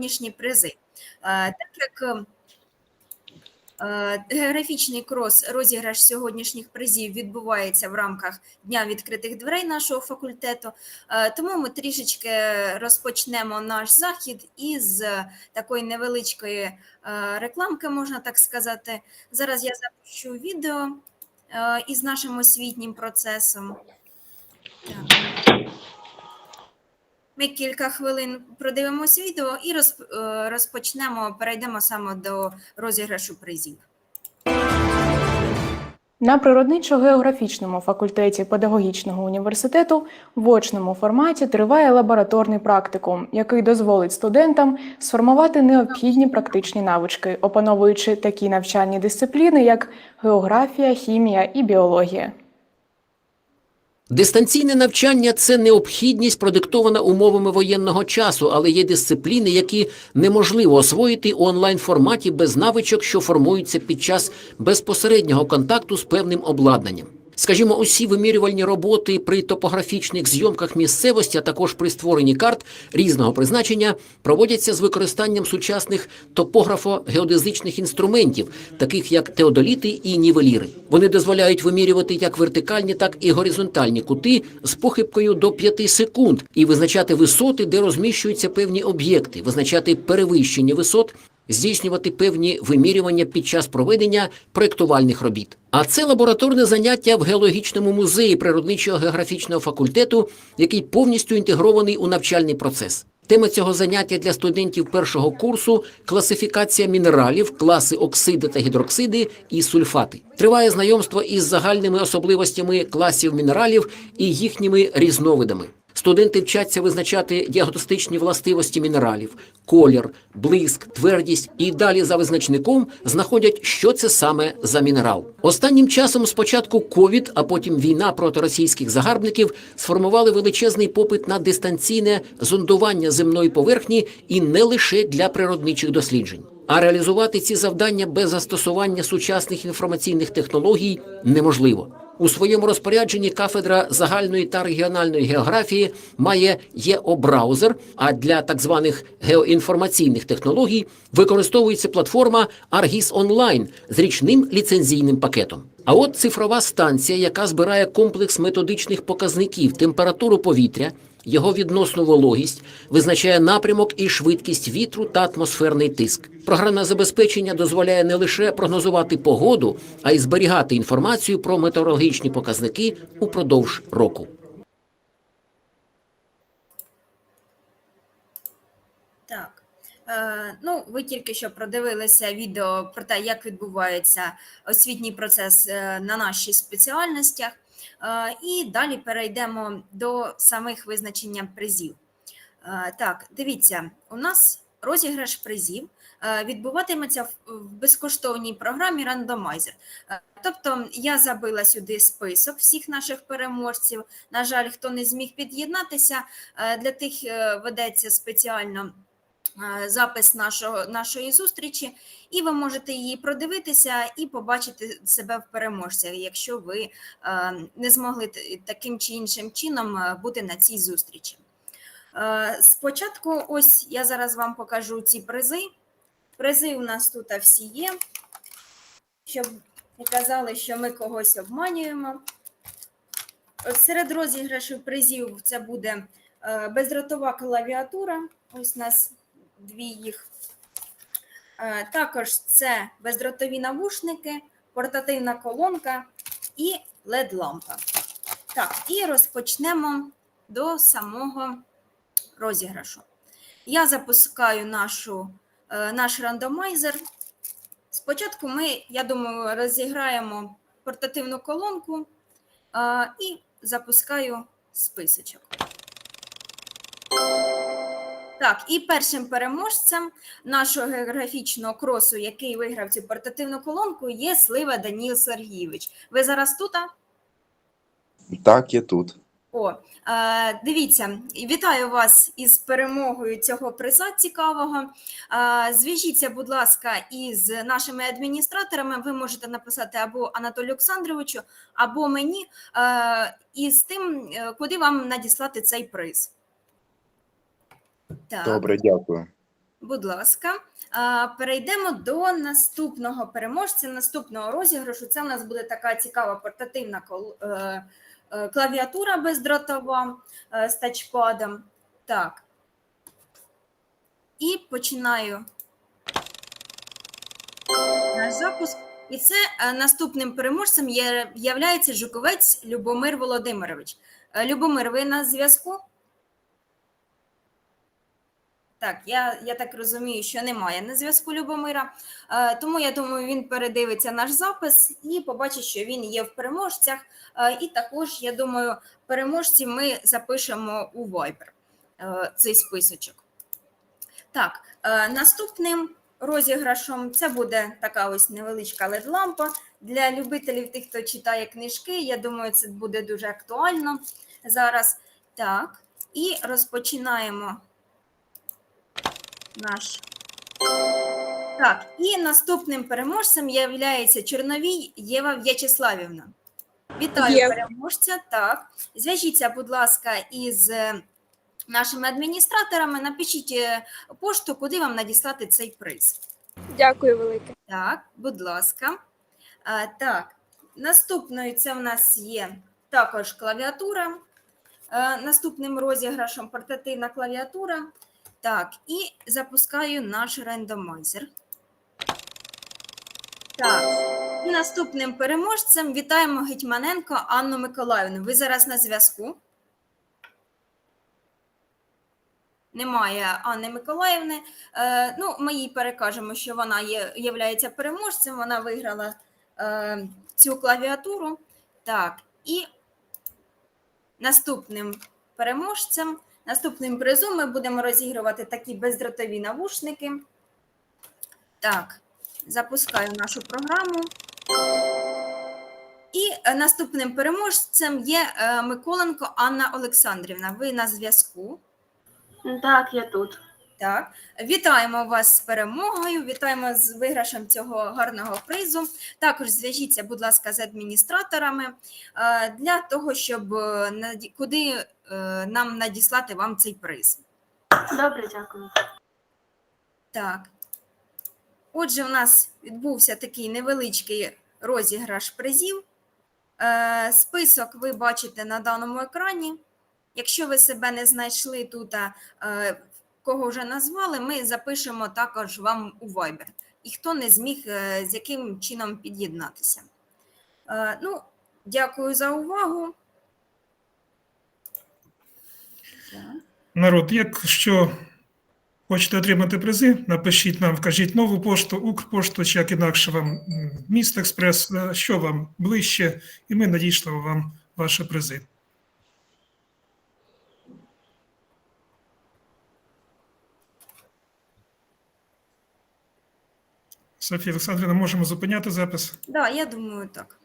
сьогоднішні призи. Е, Так як е, географічний крос розіграш сьогоднішніх призів відбувається в рамках Дня відкритих дверей нашого факультету, е, тому ми трішечки розпочнемо наш захід із такої невеличкої рекламки, можна так сказати. Зараз я запущу відео із нашим освітнім процесом. Так. Ми кілька хвилин продивимось відео і е, розпочнемо, перейдемо саме до розіграшу призів. На природничо-географічному факультеті педагогічного університету в очному форматі триває лабораторний практикум, який дозволить студентам сформувати необхідні практичні навички, опановуючи такі навчальні дисципліни, як географія, хімія і біологія. Дистанційне навчання це необхідність, продиктована умовами воєнного часу, але є дисципліни, які неможливо освоїти у онлайн форматі без навичок, що формуються під час безпосереднього контакту з певним обладнанням. Скажімо, усі вимірювальні роботи при топографічних зйомках місцевості, а також при створенні карт різного призначення проводяться з використанням сучасних топографо-геодезичних інструментів, таких як теодоліти і нівеліри. Вони дозволяють вимірювати як вертикальні, так і горизонтальні кути з похибкою до 5 секунд і визначати висоти, де розміщуються певні об'єкти, визначати перевищення висот здійснювати певні вимірювання під час проведення проєктувальних робіт. А це лабораторне заняття в геологічному музеї природничого географічного факультету, який повністю інтегрований у навчальний процес. Тема цього заняття для студентів першого курсу класифікація мінералів, класи оксиди та гідроксиди і сульфати. Триває знайомство із загальними особливостями класів мінералів і їхніми різновидами. Студенти вчаться визначати діагностичні властивості мінералів, колір, блиск, твердість і далі за визначником знаходять, що це саме за мінерал. Останнім часом спочатку ковід, а потім війна проти російських загарбників сформували величезний попит на дистанційне зондування земної поверхні і не лише для природничих досліджень. А реалізувати ці завдання без застосування сучасних інформаційних технологій неможливо. У своєму розпорядженні кафедра загальної та регіональної географії має ЄО-браузер, а для так званих геоінформаційних технологій використовується платформа Argis Online з річним ліцензійним пакетом. А от цифрова станція, яка збирає комплекс методичних показників температуру повітря, його відносну вологість, визначає напрямок і швидкість вітру та атмосферний тиск. Програмне забезпечення дозволяє не лише прогнозувати погоду, а й зберігати інформацію про метеорологічні показники упродовж року. Так. Е, ну, ви тільки що продивилися відео про те, як відбувається освітній процес е, на наших спеціальностях. Е, і далі перейдемо до самих визначення призів. Е, так, дивіться, у нас розіграш призів е, відбуватиметься в- безкоштовній програмі рандомайзер. Тобто я забила сюди список всіх наших переможців. На жаль, хто не зміг під'єднатися, для тих ведеться спеціально запис нашого, нашої зустрічі, і ви можете її продивитися і побачити себе в переможцях, якщо ви е, не змогли таким чи іншим чином е, бути на цій зустрічі. Е, Спочатку, ось я зараз вам покажу ці призи. Призи у нас тут всі є, щоб не казали, що ми когось обманюємо. Серед розіграшу призів це буде е, бездротова клавіатура. Ось у нас дві їх. Е, Також це бездротові навушники, портативна колонка і LED-лампа. Так, і розпочнемо до самого розіграшу. Я запускаю нашу, е, наш рандомайзер. Спочатку ми, я думаю, розіграємо портативну колонку е, і запускаю списочок. Так, і першим переможцем нашого географічного кросу, який виграв цю портативну колонку, є Слива Даніл Сергійович. Ви зараз тут? а? Так, я тут. О, е, дивіться, вітаю вас із перемогою цього приза цікавого. Е, зв'яжіться, будь ласка, із нашими адміністраторами. Ви можете написати або Анатолію Олександровичу, або мені, е, і з тим, е, куди вам надіслати цей приз. Так. Добре, дякую. Будь ласка, перейдемо до наступного переможця, наступного розіграшу. Це у нас буде така цікава портативна е, е, клавіатура бездротова е, з тачпадом. Так. І починаю наш запуск. І це наступним переможцем є, являється Жуковець Любомир Володимирович. Любомир, ви на зв'язку? Так, я, я так розумію, що немає на зв'язку Любомира. Е, тому я думаю, він передивиться наш запис і побачить, що він є в переможцях. Е, і також, я думаю, переможці ми запишемо у Viber е, цей списочок. Так, е, наступним розіграшом це буде така ось невеличка LED-лампа для любителів тих, хто читає книжки. Я думаю, це буде дуже актуально зараз. Так, і розпочинаємо наш. Так, і наступним переможцем є Чорновій Єва В'ячеславівна. Вітаю Є. переможця. Так, зв'яжіться, будь ласка, із е, нашими адміністраторами. Напишіть е, пошту, куди вам надіслати цей приз. Дякую велике. Так, будь ласка. А, так, наступною це в нас є також клавіатура. А, наступним розіграшем портативна клавіатура. Так, і запускаю наш рандомайзер. Так, і наступним переможцем вітаємо Гетьманенко Анну Миколаївну. Ви зараз на зв'язку. Немає Анни Миколаївни. Е, ну, ми їй перекажемо, що вона є, являється переможцем, вона виграла е, цю клавіатуру. Так, і наступним переможцем, наступним призом ми будемо розігрувати такі бездротові навушники. Так, запускаю нашу програму. І е, наступним переможцем є е, Миколенко Анна Олександрівна. Ви на зв'язку. Так, я тут. Так, вітаємо вас з перемогою, вітаємо з виграшем цього гарного призу. Також зв'яжіться, будь ласка, з адміністраторами е, для того, щоб е, куди е, нам надіслати вам цей приз. Добре, дякую. Так. Отже, у нас відбувся такий невеличкий розіграш призів. Список ви бачите на даному екрані. Якщо ви себе не знайшли тут, кого вже назвали, ми запишемо також вам у Viber. І хто не зміг, е, з яким чином під'єднатися. Е, Ну, дякую за увагу. Народ, якщо хочете отримати призи, напишіть нам, вкажіть нову пошту, Укрпошту, чи як інакше вам Міст Експрес, е, що вам ближче, і ми надійшлемо вам ваші призи. Софія Олександрівна, можемо зупиняти запис. Да, я думаю, так.